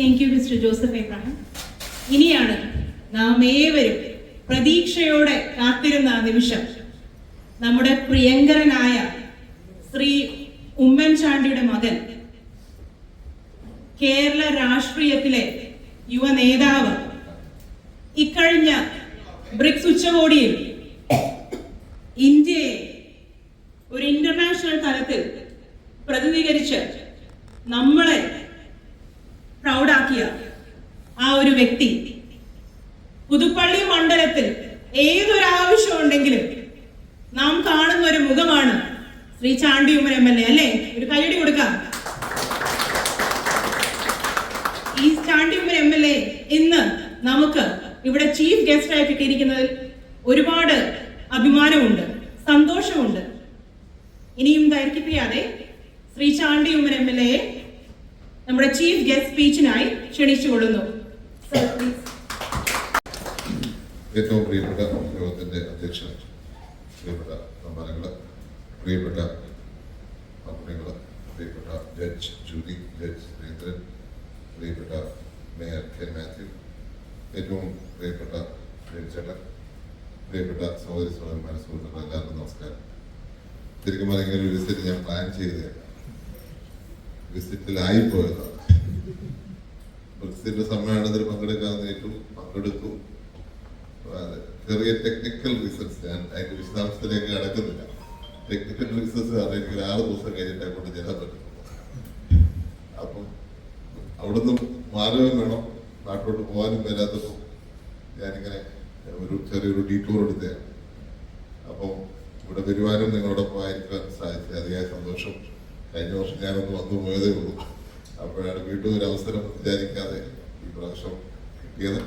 Thank you mister Joseph Abraham ഇനിയാണ് നാം ഏവരും പ്രതീക്ഷയോടെ കാത്തിരുന്ന നിമിഷം നമ്മുടെ പ്രിയങ്കരനായ ശ്രീ ഉമ്മൻചാണ്ടിയുടെ മകൻ കേരള രാഷ്ട്രീയത്തിലെ യുവ നേതാവ് ഇക്കഴിഞ്ഞ ബ്രിക്സ് ഉച്ചകോടിയിൽ ഇന്ത്യയെ ഒരു ഇന്റർനാഷണൽ തലത്തിൽ പ്രതിനിധീകരിച്ച് നമ്മളെ പ്രൗഡാക്കിയ ആ ഒരു വ്യക്തി പുതുപ്പള്ളി മണ്ഡലത്തിൽ ഏതൊരു ആവശ്യം ഉണ്ടെങ്കിലും നാം കാണുന്ന ഒരു മുഖമാണ് Shri Chandy Oommen M L A അല്ലേ ഒരു കൈയടി കൊടുക്കാം ചാണ്ടിയുമ്മൻ എം എൽ എ ഇന്ന് നമുക്ക് ഇവിടെ ചീഫ് ഗസ്റ്റ് ആയി കിട്ടിയിരിക്കുന്നതിൽ ഒരുപാട് അഭിമാനമുണ്ട് സന്തോഷമുണ്ട്. ഇനിയും ദൈർഘിപ്പിക്കാതെ Shri Chandy Oommen M L A നമ്മുടെ ചീഫ് ഗസ്റ്റ് സ്പീച്ചിനായി ക്ഷണിച്ചുകൊള്ളുന്നു. ഏറ്റവും പ്രിയപ്പെട്ട യോഗത്തിന്റെ അധ്യക്ഷൻ പ്രിയപ്പെട്ട സമ്മാനങ്ങൾ പ്രിയപ്പെട്ട പ്രിയപ്പെട്ട ജഡ്ജ് ജൂതി ജഡ്ജ് സുരേന്ദ്രൻ പ്രിയപ്പെട്ട മേയർ കെ മാത്യു ഏറ്റവും പ്രിയപ്പെട്ട ചേട്ടൻ പ്രിയപ്പെട്ട സഹോദരി സഹോദരന്മാരെ സുഹൃത്തുക്കൾ എല്ലാവർക്കും നമസ്കാരം. ശരിക്കും ഒരു വിസിറ്റ് ഞാൻ പ്ലാൻ ചെയ്തതാണ് വിസിറ്റിലായി പോയതാണ് ബ്രിക്സിന്റെ സമ്മേളനത്തിൽ പങ്കെടുക്കാമെന്ന് ഏറ്റു പങ്കെടുത്തു. ചെറിയ ടെക്നിക്കൽ റീസൺസ് ഞാൻ അതിന്റെ വിശദാംശത്തിലേക്ക് കടക്കുന്നില്ല. ടെക്നിക്കൽ റീസൺസ് കാരണം എനിക്ക് ആറ് ദിവസം കഴിഞ്ഞിട്ടേ കൊണ്ട് ചെല്ലാൻ പറ്റും അപ്പം അവിടുന്ന് മാറുകയും വേണം. നാട്ടിലോട്ട് പോകാനും വരാത്തപ്പോൾ ഞാനിങ്ങനെ ഒരു ചെറിയൊരു ഡീറ്റൂർ എടുത്തതാണ്. അപ്പോൾ ഇവിടെ വരുവാനും നിങ്ങളോടൊപ്പം ആയിരിക്കാൻ സാധിച്ചത് അതിയായ സന്തോഷം. കഴിഞ്ഞ വർഷം ഞാനൊന്ന് വന്നു പോയതേ ഉള്ളൂ. അപ്പോഴാണ് വീണ്ടും ഒരു അവസരം വിചാരിക്കാതെ ഈ പ്രാവശ്യം കിട്ടിയത്.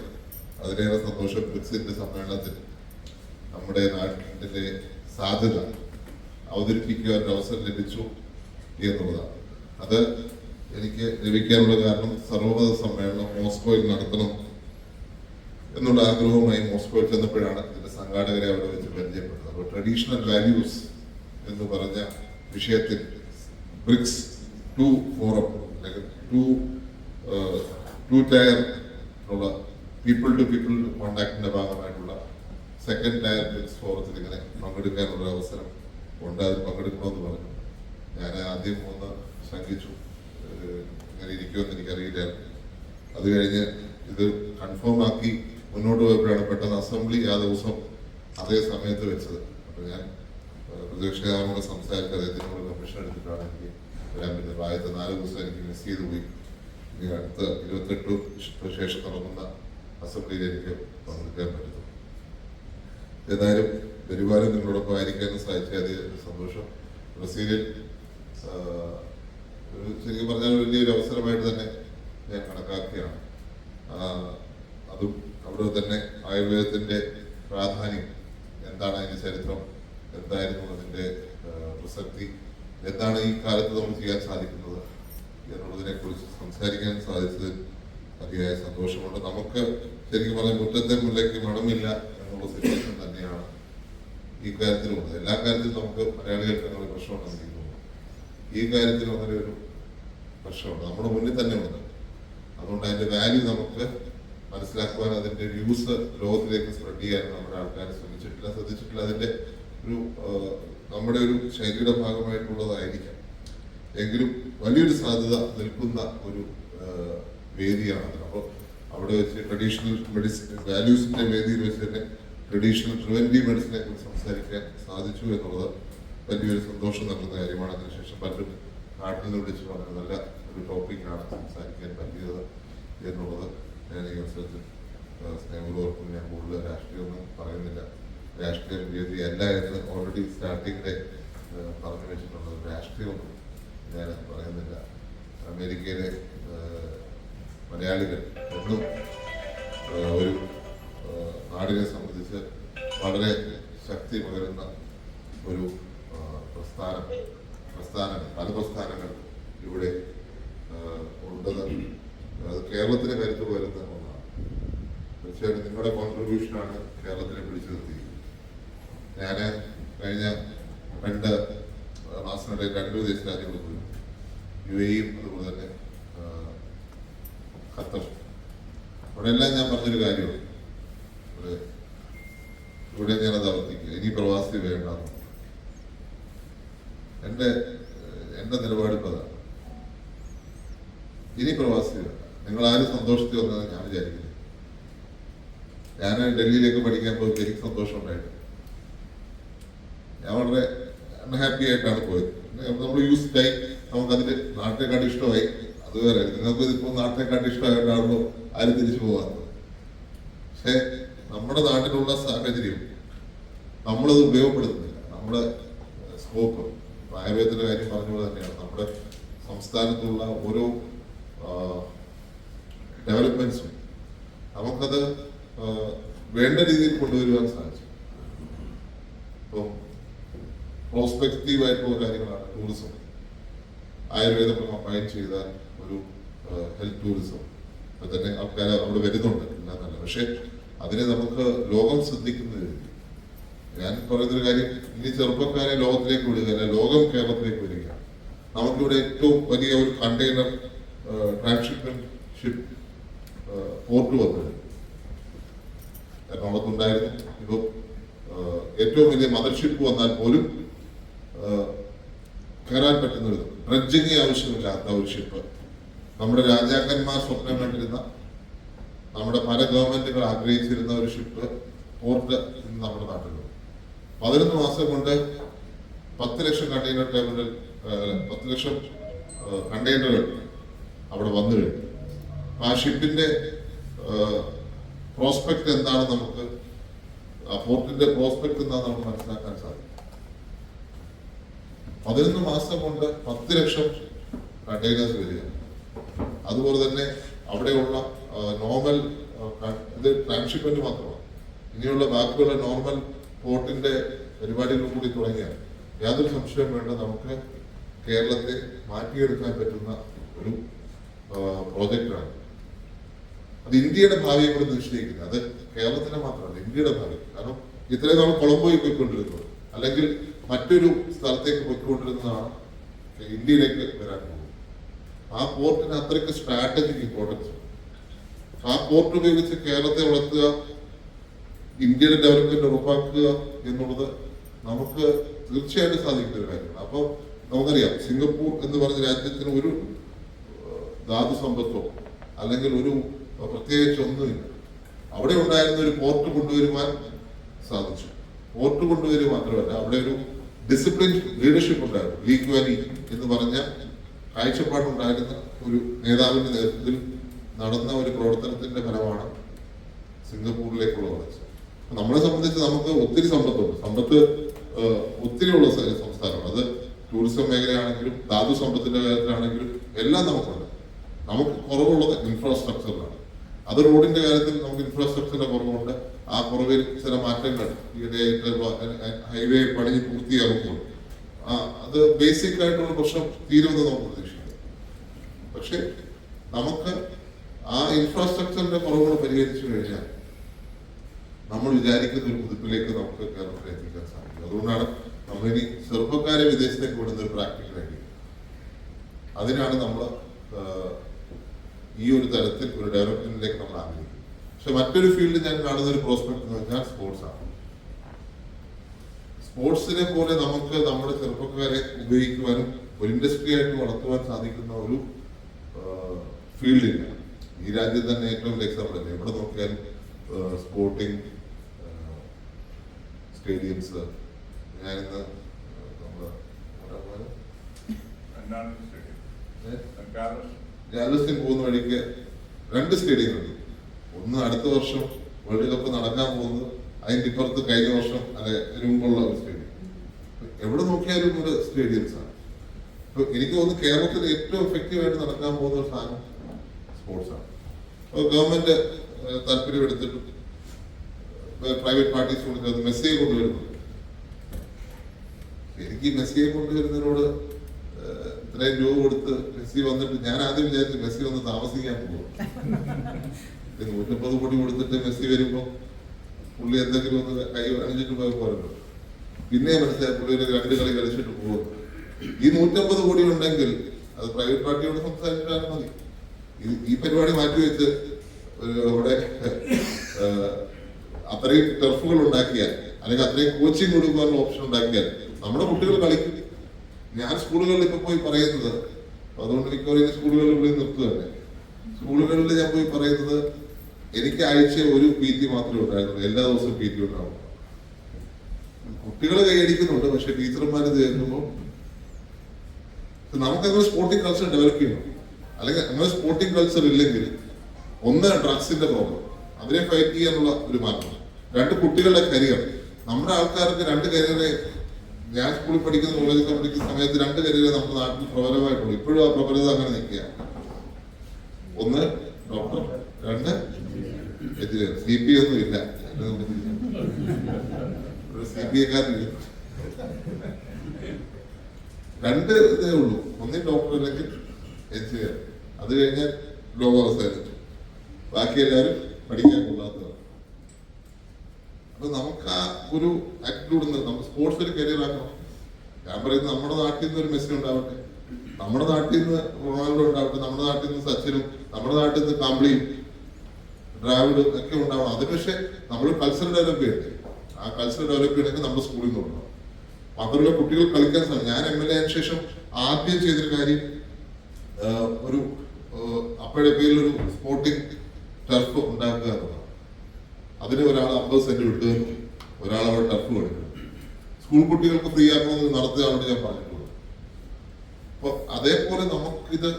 അതിലേറെ സന്തോഷം ബ്രിക്സിന്റെ സമ്മേളനത്തിൽ നമ്മുടെ നാട്ടിന്റെ സാധ്യത അവതരിപ്പിക്കുവാനൊരു അവസരം ലഭിച്ചു എന്നുള്ളതാണ്. അത് എനിക്ക് ലഭിക്കാനുള്ള കാരണം സർവമത സമ്മേളനം മോസ്കോയിൽ നടത്തണം എന്നുള്ള ആഗ്രഹവുമായി മോസ്കോയിൽ ചെന്നപ്പോഴാണ് ഇതിന്റെ സംഘാടകരെ അവിടെ വെച്ച് പരിചയപ്പെട്ടത്. അപ്പോൾ ട്രഡീഷണൽ വാല്യൂസ് എന്ന് പറഞ്ഞ വിഷയത്തിൽ ബ്രിക്സ് ടു ഫോറം അല്ലെങ്കിൽ ടു ടു ടയർ ഉള്ള പീപ്പിൾ ടു പീപ്പിൾ കോണ്ടാക്ടിന്റെ ഭാഗമായിട്ടുള്ള സെക്കൻഡ് ടയർ ബ്രിക്സ് ഫോറത്തിൽ ഇങ്ങനെ പങ്കെടുക്കാനുള്ള അവസരം ഉണ്ട്. പങ്കെടുക്കണമെന്ന് പറഞ്ഞു. ഞാൻ ആദ്യം ഒന്ന് ശങ്കിച്ചു. ഏഹ് ഇങ്ങനെ ഇരിക്കുമെന്ന് എനിക്കറിയില്ലായിരുന്നു അത് കഴിഞ്ഞ് ഇത് കൺഫേം ആക്കി മുന്നോട്ട് പോയപ്പോഴാണ് പെട്ടെന്ന് അസംബ്ലി ആ ദിവസം അതേ സമയത്ത് വെച്ചത്. അപ്പൊ ഞാൻ ഏഹ്, പ്രതിപക്ഷ നേതാവിനോട് സംസാരിച്ച് അദ്ദേഹത്തിനോട് കമ്മീഷൻ എടുത്തിട്ടാണ് എനിക്ക് വരാൻ പറ്റുന്നത് ആദ്യത്തെ നാല് ദിവസം എനിക്ക് മിസ് ചെയ്ത് പോയി. ഇനി അടുത്ത ഇരുപത്തെട്ട് ശേഷം തുടങ്ങുന്ന അസംബ്ലിയിൽ എനിക്ക് പങ്കെടുക്കാൻ പറ്റുന്നു. ഏതായാലും വരുമാനം നിങ്ങളോടൊപ്പം ആയിരിക്കാനും സാധിച്ചാൽ സന്തോഷം. ബ്രസീലിൽ ശരിക്കും പറഞ്ഞാൽ വലിയൊരു അവസരമായിട്ട് തന്നെ ഞാൻ കണക്കാക്കുകയാണ്. അതും അവിടെ തന്നെ ആയുർവേദത്തിന്റെ പ്രാധാന്യം എന്താണ് അതിന്റെ ചരിത്രം എന്തായിരുന്നു അതിന്റെ പ്രസക്തി എന്താണ് ഈ കാലത്ത് നമുക്ക് ചെയ്യാൻ സാധിക്കുന്നത് എന്നുള്ളതിനെ കുറിച്ച് സംസാരിക്കാൻ സാധിച്ചതിൽ അതിയായ സന്തോഷമുണ്ട്. നമുക്ക് ശരിക്കും പറഞ്ഞാൽ മുറ്റത്തെ മുല്ലയ്ക്ക് മണമില്ല എന്നുള്ള സിറ്റുവേഷൻ തന്നെയാണ് ഈ കാര്യത്തിലുള്ളത്. എല്ലാ കാര്യത്തിലും നമുക്ക് മലയാളികൾക്ക് അങ്ങനെ പ്രശ്നമുണ്ടെന്ന് തോന്നുന്നു. ഈ കാര്യത്തിൽ അങ്ങനെ ഒരു പ്രശ്നമുണ്ട് നമ്മുടെ മുന്നിൽ തന്നെ ഉണ്ട് അതുകൊണ്ട് അതിന്റെ വാല്യൂ നമുക്ക് മനസ്സിലാക്കുവാൻ അതിന്റെ യൂസ് ലോകത്തിലേക്ക് സ്പ്രെഡ് ചെയ്യാൻ നമ്മുടെ ആൾക്കാർ ശ്രമിച്ചിട്ടില്ല. ശ്രദ്ധിച്ചിട്ടില്ല. അതിന്റെ ഒരു നമ്മുടെ ഒരു ശൈലിയുടെ ഭാഗമായിട്ടുള്ളതായിരിക്കാം. എങ്കിലും വലിയൊരു സാധ്യത നിൽക്കുന്ന ഒരു വേദിയാണത് അപ്പോൾ അവിടെ വെച്ച് ട്രഡീഷണൽ മെഡിസിൻ വാല്യൂസിന്റെ വേദിയിൽ വെച്ച് തന്നെ ട്രഡീഷണൽ പ്രിവെന്റീവ് മെഡിസിനെ കുറിച്ച് സംസാരിക്കാൻ സാധിച്ചു എന്നുള്ളത് വലിയൊരു സന്തോഷം നൽകുന്ന കാര്യമാണ്. അതിനുശേഷം പലരും നാട്ടിൽ വിളിച്ച് പറഞ്ഞ നല്ല ഒരു ടോപ്പിക്കാണ് സംസാരിക്കാൻ പറ്റിയത് എന്നുള്ളത് ഞാൻ ഈ അവസരത്തിൽ സ്നേഹപൂർവം ഞാൻ കൂടുതൽ രാഷ്ട്രീയമൊന്നും പറയുന്നില്ല. രാഷ്ട്രീയം അല്ല എന്ന് ഓൾറെഡി സ്റ്റാർട്ടിങ്ങിലെ പറഞ്ഞു വെച്ചിട്ടുള്ളത് രാഷ്ട്രീയമൊന്നും ഞാൻ പറയുന്നില്ല. അമേരിക്കയിലെ മലയാളികൾ എന്നും ഒരു നാടിനെ സംബന്ധിച്ച് വളരെ ശക്തി പകരുന്ന ഒരു പ്രസ്ഥാനം പ്രസ്ഥാനങ്ങൾ പല പ്രസ്ഥാനങ്ങൾ ഇവിടെ ഉണ്ടെന്ന് അത് കേരളത്തിന് കരുത്ത് വരുന്ന ഒന്നാണ്. തീർച്ചയായിട്ടും നിങ്ങളുടെ കോൺട്രിബ്യൂഷനാണ് കേരളത്തിനെ പിടിച്ചു നിർത്തിയിരിക്കുന്നത് ഞാൻ കഴിഞ്ഞ രണ്ട് മാസത്തിനിടെ രണ്ട് വിദേശ രാജ്യങ്ങളിൽ പോയി. യു എയും അതുപോലെ തന്നെ ഖത്തർ അവിടെ എല്ലാം ഞാൻ പറഞ്ഞൊരു കാര്യമാണ്. ഇവിടെ ഞാനത് ആവർത്തിക്കുക ഇനി പ്രവാസി വേണ്ട എന്റെ എന്റെ നിലപാട് ഇപ്പൊ അതാണ് ഇനി പ്രവാസി നിങ്ങൾ ആരും സന്തോഷത്തിൽ വന്നതെന്ന് ഞാൻ വിചാരിക്കുന്നു. ഞാൻ ഡൽഹിയിലേക്ക് പഠിക്കാൻ പോയി എനിക്ക് സന്തോഷം ഉണ്ടായിട്ടുണ്ട് ഞാൻ വളരെ അൺഹാപ്പി ആയിട്ടാണ് പോയത്. നമ്മൾ യൂസ് ആയി നമുക്കതിന്റെ നാട്ടിനെക്കാട്ടി ഇഷ്ടമായി. അതുവരെ നിങ്ങൾക്ക് ഇതിപ്പോൾ നാട്ടിനെക്കാട്ടി ഇഷ്ടമായിട്ടാണല്ലോ ആരും തിരിച്ചു പോകാത്തത്. പക്ഷെ നമ്മുടെ നാട്ടിലുള്ള സാഹചര്യം നമ്മളത് ഉപയോഗപ്പെടുത്തുന്നില്ല. നമ്മുടെ സ്കോപ്പ് ആയുർവേദത്തിന്റെ കാര്യം പറഞ്ഞ പോലെ തന്നെയാണ്. നമ്മുടെ സംസ്ഥാനത്തുള്ള ഓരോ ഡെവലപ്മെന്റ്സും നമുക്കത് വേണ്ട രീതിയിൽ കൊണ്ടുവരുവാൻ സാധിച്ചു. ഇപ്പം പ്രോസ്പെക്റ്റീവ് ആയിട്ടുള്ള കാര്യങ്ങളാണ് ടൂറിസം ആയുർവേദം കമ്പൈൻ ചെയ്ത ഒരു ഹെൽത്ത് ടൂറിസം ഇപ്പൊ തന്നെ ആൾക്കാർ അവിടെ വരുന്നുണ്ട്. എല്ലാം നല്ല. പക്ഷേ അതിനെ നമുക്ക് ലോകം ശ്രദ്ധിക്കുന്നത് ഞാൻ പറയുന്നൊരു കാര്യം ഇനി ചെറുപ്പക്കാരെ ലോകത്തിലേക്ക് വിടുക അല്ല ലോകം കേരളത്തിലേക്ക് വരിക നമുക്കിവിടെ ഏറ്റവും വലിയ ഒരു കണ്ടെയ്നർ ട്രാൻസ്ഷിപ്മെന്റ് ഷിപ്പ് പോർട്ട് വന്നത് എറണാകുളത്തുണ്ടായിരുന്നു. ഇപ്പോൾ ഏറ്റവും വലിയ മദർഷിപ്പ് വന്നാൽ പോലും കയറാൻ പറ്റുന്ന വിധം ഡ്രഡ്ജിങ് ആവശ്യമില്ലാത്ത ഒരു ഷിപ്പ് നമ്മുടെ രാജാക്കന്മാർ സ്വപ്നം കണ്ടിരുന്ന നമ്മുടെ പല ഗവൺമെന്റുകൾ ആഗ്രഹിച്ചിരുന്ന ഒരു ഷിപ്പ് പോർട്ട് ഇന്ന് നമ്മുടെ നാട്ടിലുണ്ട്. പതിനൊന്ന് മാസം കൊണ്ട് പത്ത് ലക്ഷം കണ്ടെയ്നർ ടെർമിനൽ പത്ത് ലക്ഷം കണ്ടെയ്നറുകൾ അവിടെ വന്നു കഴിഞ്ഞു. ആ ഷിപ്പിന്റെ പ്രോസ്പെക്ട് എന്താണ് നമുക്ക് ആ പോർട്ടിന്റെ പ്രോസ്പെക്ട് എന്താണ് നമുക്ക് മനസ്സിലാക്കാൻ സാധിക്കും. പതിനൊന്ന് മാസം കൊണ്ട് പത്ത് ലക്ഷം കണ്ടെയ്നേഴ്സ് വരിക അതുപോലെ തന്നെ അവിടെയുള്ള നോർമൽ ഇത് ട്രാൻസ്ഷിപ്മെന്റ് മാത്രമാണ്. ഇനിയുള്ള ബാക്കിയുള്ള നോർമൽ പോർട്ടിന്റെ പരിപാടികൾ കൂടി തുടങ്ങിയാൽ യാതൊരു സംശയവും വേണ്ട നമുക്ക് കേരളത്തെ മാറ്റിയെടുക്കാൻ പറ്റുന്ന ഒരു പ്രോജക്റ്റാണ്. അത് ഇന്ത്യയുടെ ഭാവിയെ കൂടെ നിശ്ചയിക്കുന്നത്. അത് കേരളത്തിന്റെ മാത്രമല്ല ഇന്ത്യയുടെ ഭാവി. കാരണം ഇത്രയും നാൾ കൊളംബോയിൽ പോയിക്കൊണ്ടിരുന്നത്. അല്ലെങ്കിൽ മറ്റൊരു സ്ഥലത്തേക്ക് പോയിക്കൊണ്ടിരുന്നതാണ് ഇന്ത്യയിലേക്ക് വരാൻ പോകുന്നത്. ആ പോർട്ടിന് അത്രയ്ക്ക് സ്ട്രാറ്റജിക് ഇമ്പോർട്ടൻസ് ആ പോർട്ട് ഉപയോഗിച്ച് കേരളത്തെ വളർത്തുക ഇന്ത്യയുടെ ഡെവലപ്മെന്റ് ഉറപ്പാക്കുക എന്നുള്ളത് നമുക്ക് തീർച്ചയായിട്ടും സാധിക്കുന്ന ഒരു കാര്യമാണ്. അപ്പോൾ നമുക്കറിയാം സിംഗപ്പൂർ എന്ന് പറഞ്ഞ രാജ്യത്തിന് ഒരു ധാതു സമ്പത്തോ അല്ലെങ്കിൽ ഒരു പ്രത്യേകിച്ച് ഒന്നുമില്ല. അവിടെ ഉണ്ടായിരുന്ന ഒരു പോർട്ട് കൊണ്ടുവരുവാൻ സാധിച്ചു. പോർട്ട് കൊണ്ടുവരിക മാത്രമല്ല അവിടെ ഒരു ഡിസിപ്ലിൻ ലീഡർഷിപ്പ് ഉണ്ടായിരുന്നു. ലീഗ് വാലി എന്ന് പറഞ്ഞ കാഴ്ചപ്പാടുണ്ടായിരുന്ന ഒരു നേതാവിന്റെ നേതൃത്വത്തിൽ നടന്ന ഒരു പ്രവർത്തനത്തിന്റെ ഫലമാണ് സിംഗപ്പൂരിലേക്കുള്ള വളർച്ച. അപ്പൊ നമ്മളെ സംബന്ധിച്ച് നമുക്ക് ഒത്തിരി സമ്പത്തുണ്ട്. സമ്പത്ത് ഒത്തിരി ഉള്ള സ്ഥ- സംസ്ഥാനമാണ്. അത് ടൂറിസം മേഖലയാണെങ്കിലും ധാതു സമ്പത്തിന്റെ കാര്യത്തിലാണെങ്കിലും എല്ലാം നമുക്കുണ്ട്. നമുക്ക് കുറവുള്ളത് ഇൻഫ്രാസ്ട്രക്ചറിലാണ്. അത് റോഡിന്റെ കാര്യത്തിൽ നമുക്ക് ഇൻഫ്രാസ്ട്രക്ചറിന്റെ കുറവുണ്ട്. ആ കുറവിൽ ചില മാറ്റങ്ങൾ ഹൈവേ പണി പൂർത്തിയാകുമ്പോൾ അത് ബേസിക് ആയിട്ടുള്ള പ്രശ്നം തീരുമെന്ന് നമുക്ക് പ്രതീക്ഷിക്കാം പക്ഷെ നമുക്ക് ആ ഇൻഫ്രാസ്ട്രക്ചറിന്റെ കുറവുകൾ പരിഹരിച്ചു കഴിഞ്ഞാൽ നമ്മൾ വിചാരിക്കുന്ന ഒരു കുതിപ്പിലേക്ക് നമുക്ക് കേരളത്തിൽ എത്തിക്കാൻ സാധിക്കും. അതുകൊണ്ടാണ് നമ്മളിനി ചെറുപ്പക്കാരെ വിദേശത്തേക്ക് വിടുന്ന ഒരു പ്രാക്ടിക്കൽ ഐഡിയ അതിനാണ് നമ്മൾ ഈ ഒരു തരത്തിൽ ഒരു ഡെവലപ്മെന്റിലേക്ക് നമ്മൾ ആഗ്രഹിക്കുന്നത്. പക്ഷെ മറ്റൊരു ഫീൽഡിൽ ഞാൻ കാണുന്ന ഒരു പ്രോസ്പെക്ട് എന്ന് പറഞ്ഞാൽ സ്പോർട്സ് ആണ്. സ്പോർട്സിനെ പോലെ നമുക്ക് നമ്മുടെ ചെറുപ്പക്കാരെ ഉപയോഗിക്കുവാനും ഒരു ഇൻഡസ്ട്രി ആയിട്ട് വളർത്തുവാൻ സാധിക്കുന്ന ഒരു ഫീൽഡില്ല ഈ രാജ്യത്ത് തന്നെ ഏറ്റവും വലിയ എക്സാമ്പിൾ അല്ലേ എവിടെ നോക്കിയാലും സ്പോർട്ടിംഗ് സ്റ്റേഡിയംസ്. ഞാനിന്ന് നമ്മുടെ രാജസ്ഥാൻ പോകുന്ന വഴിക്ക് രണ്ട് സ്റ്റേഡിയം ഉണ്ട്. ഒന്ന് അടുത്ത വർഷം വേൾഡ് കപ്പ് നടക്കാൻ പോകുന്നത് അതിന്റെ ഇപ്പുറത്ത് കഴിഞ്ഞ വർഷം അല്ലെ മുമ്പുള്ള ഒരു സ്റ്റേഡിയം. എവിടെ നോക്കിയാലും ഒരു സ്റ്റേഡിയംസ് ആണ്. ഇപ്പൊ എനിക്ക് തോന്നുന്നു കേരളത്തിൽ ഏറ്റവും എഫക്റ്റീവ് ആയിട്ട് നടക്കാൻ പോകുന്ന ഒരു സാധനം സ്പോർട്സ് ആണ്. അപ്പോൾ ഗവൺമെന്റ് താല്പര്യം എടുത്തിട്ട് പ്രൈവറ്റ് പാർട്ടീസ് കൊണ്ടുവരുന്നത് മെസ്സിയെ കൊണ്ടുവരുന്നു. എനിക്ക് മെസ്സിയെ കൊണ്ടുവരുന്നതിനോട് ഇത്രയും രൂപ കൊടുത്ത് മെസ്സി വന്നിട്ട് ഞാൻ ആദ്യം വിചാരിച്ചു മെസ്സി വന്ന് താമസിക്കാൻ പോകും. നൂറ്റമ്പത് കോടി കൊടുത്തിട്ട് മെസ്സി വരുമ്പോൾ പുള്ളി എന്തെങ്കിലും ഒന്ന് കൈ അണിഞ്ഞിട്ട് പോയി പിന്നെ മനസ്സിലായി പുള്ളി ഒരു രണ്ട് കളി കളിച്ചിട്ട് പോകും. ഈ നൂറ്റമ്പത് കോടി ഉണ്ടെങ്കിൽ അത് പ്രൈവറ്റ് പാർട്ടിയോട് സംസാരിച്ചാൽ മതി. ഈ- പരിപാടി മാറ്റിവെച്ച് ഒരു അവിടെ അത്രയും ടർഫുകൾ ഉണ്ടാക്കിയാൽ അല്ലെങ്കിൽ അത്രയും കോച്ചിങ് കൊടുക്കാനുള്ള ഓപ്ഷൻ ഉണ്ടാക്കിയാൽ നമ്മുടെ കുട്ടികൾ കളിക്കും ഞാൻ സ്കൂളുകളിൽ ഇപ്പൊ പോയി പറയുന്നത് അതുകൊണ്ട് മിക്കവാറും സ്കൂളുകളിൽ പോയി നിർത്തുകയല്ലേ സ്കൂളുകളിൽ ഞാൻ പോയി പറയുന്നത് എനിക്ക് ആഴ്ച ഒരു പി ടി മാത്രമേ ഉണ്ടായിരുന്നുള്ളൂ. എല്ലാ ദിവസവും പി ടി ഉണ്ടാവും. കുട്ടികൾ കൈയടിക്കുന്നുണ്ട് പക്ഷെ ടീച്ചർമാർ നമുക്ക് അങ്ങനെ സ്പോർട്ടിംഗ് കൾച്ചർ ഡെവലപ്പ് ചെയ്യണം. അല്ലെങ്കിൽ അങ്ങനെ സ്പോർട്ടിംഗ് കൾച്ചർ ഇല്ലെങ്കിൽ ഒന്ന് ഡ്രഗ്സിന്റെ പ്രോബ്ലം അതിനെ ഫൈറ്റ് ചെയ്യാനുള്ള ഒരു മാർഗം. രണ്ട് കുട്ടികളുടെ കരിയർ. നമ്മുടെ ആൾക്കാർക്ക് രണ്ട് കരിയറെ ഞാൻ സ്കൂളിൽ പഠിക്കുന്ന കോളേജിൽ പഠിക്കുന്ന സമയത്ത് രണ്ട് കരിയറെ നമ്മുടെ നാട്ടിൽ പ്രബലമായിട്ടുള്ളൂ. ഇപ്പോഴും ആ പ്രബലത അങ്ങനെ നിൽക്കുക. ഒന്ന് ഡോക്ടർ. രണ്ട് എഞ്ചിനീയർ. സി പി ഒന്നും ഇല്ല. സി പി എക്കാരില്ല രണ്ട് ഇതേ ഉള്ളൂ. ഒന്നീ ഡോക്ടർ അല്ലെങ്കിൽ എഞ്ചിനീയർ. അത് കഴിഞ്ഞാൽ ലോകാവസ്ഥ ബാക്കി എല്ലാവരും പഠിക്കാൻ കൊള്ളാത്തവർ അപ്പൊ നമുക്ക് ആ ഒരു ആറ്റിറ്റ്യൂഡ് നമുക്ക് സ്പോർട്സ് ഒരു കരിയർ ആക്കണം. ഞാൻ പറയുന്നത് നമ്മുടെ നാട്ടിൽ നിന്ന് ഒരു മെസ്സി ഉണ്ടാവട്ടെ. നമ്മുടെ നാട്ടിൽ നിന്ന് റൊണാൾഡോ ഉണ്ടാവട്ടെ. നമ്മുടെ നാട്ടിൽ നിന്ന് സച്ചിനും നമ്മുടെ നാട്ടിൽ നിന്ന് കംബ്ലിയും ഡ്രാവിഡും ഒക്കെ ഉണ്ടാവണം. അത് പക്ഷേ നമ്മൾ കൾച്ചർ ഡെവലപ്പ് ചെയ്യണ്ടേ? ആ കൾച്ചർ ഡെവലപ്പ് ചെയ്യണമെങ്കിൽ നമ്മുടെ സ്കൂളിൽ നിന്ന് ഉണ്ടാവണം മാത്രമല്ല കുട്ടികൾ കളിക്കാൻ സാധിക്കും ഞാൻ എം എൽ എ ശേഷം ആദ്യം ചെയ്തൊരു കാര്യം ഒരു അപ്പോഴെ പേരിൽ ഒരു സ്പോർട്ടിംഗ് ടർഫ് ഉണ്ടാക്കുക എന്നുള്ളതാണ്. അതിന് ഒരാൾ അമ്പത് സെന്റ് വിട്ട് ഒരാൾ അവിടെ ടർഫ് കൊടുക്കും സ്കൂൾ കുട്ടികൾക്ക് ഫ്രീ ആക്കണമെന്ന് നടത്തുകയാണെന്ന് ഞാൻ പറഞ്ഞിട്ടുള്ളത് അപ്പൊ അതേപോലെ നമുക്കിത്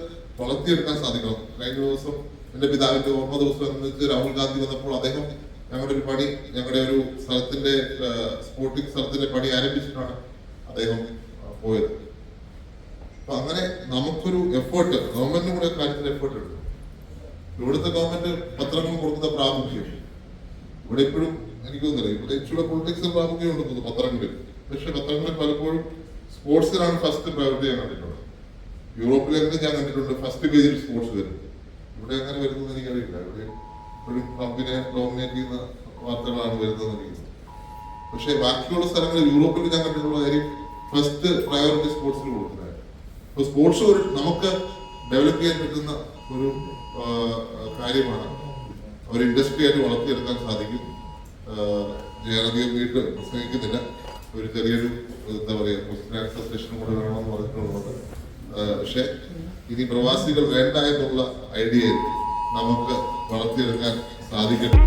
വളർത്തിയെടുക്കാൻ സാധിക്കണം. കഴിഞ്ഞ ദിവസം എന്റെ പിതാവിന്റെ ഓർമ്മ ദിവസം എന്ന് വെച്ച് രാഹുൽ ഗാന്ധി വന്നപ്പോൾ അദ്ദേഹം ഞങ്ങളുടെ ഒരു പണി ഞങ്ങളുടെ ഒരു സ്ഥലത്തിന്റെ സ്പോർട്ടിംഗ് സ്ഥലത്തിന്റെ പണി ആരംഭിച്ചിട്ടാണ് അദ്ദേഹം പോയത്. അപ്പൊ അങ്ങനെ നമുക്കൊരു എഫേർട്ട് ഗവൺമെന്റിനും കൂടെ കാര്യത്തിൽ എഫേർട്ട് എടുക്കും ഇവിടുത്തെ ഗവൺമെന്റ് പത്രങ്ങൾ കൊടുക്കുന്ന പ്രാമുഖ്യം. ഇവിടെ ഇപ്പോഴും എനിക്ക് തോന്നുന്നില്ല. ഇവിടെ ഇച്ചിരി പൊളിറ്റിക്സ് പ്രാമുഖ്യം ഉണ്ടെന്ന് പത്രങ്ങളിൽ. പക്ഷെ പത്രങ്ങളിൽ പലപ്പോഴും സ്പോർട്സിലാണ് ഫസ്റ്റ് പ്രയോറിറ്റി ഞാൻ കണ്ടിട്ടുള്ളത്. യൂറോപ്പിലേക്ക് ഞാൻ കണ്ടിട്ടുണ്ട് ഫസ്റ്റ് പേജിൽ സ്പോർട്സ് വരും. ഇവിടെ അങ്ങനെ വരുന്നത് എനിക്കറിയില്ല. ഇവിടെ ഇപ്പോഴും ട്രംപിനെ ഡോമിനേറ്റ് ചെയ്യുന്ന വാർത്തകളാണ് വരുന്നത് പക്ഷെ ബാക്കിയുള്ള സ്ഥലങ്ങളിൽ യൂറോപ്പിൽ ഞാൻ കണ്ടിട്ടുള്ള കാര്യം ഫസ്റ്റ് പ്രയോറിറ്റി സ്പോർട്സിൽ കൊടുക്കുന്നത് അപ്പൊ സ്പോർട്സ് ഒരു നമുക്ക് ഡെവലപ്പ് ചെയ്യാൻ പറ്റുന്ന ഒരു കാര്യമാണ്. ഒരു ഇൻഡസ്ട്രി ആയിട്ട് വളർത്തിയെടുക്കാൻ സാധിക്കും. ഞാനധികം വീട്ട് പ്രസംഗിക്കുന്നില്ല ഒരു ചെറിയൊരു എന്താ പറയുക ക്വസ്റ്റ്യൻ ആൻസർ സെഷൻ കൂടെ വേണമെന്ന് പറഞ്ഞിട്ടുള്ളത്. പക്ഷെ ഇനി പ്രവാസികൾ വേണ്ട എന്നുള്ള ഐഡിയയിൽ നമുക്ക് വളർത്തിയെടുക്കാൻ സാധിക്കട്ടെ.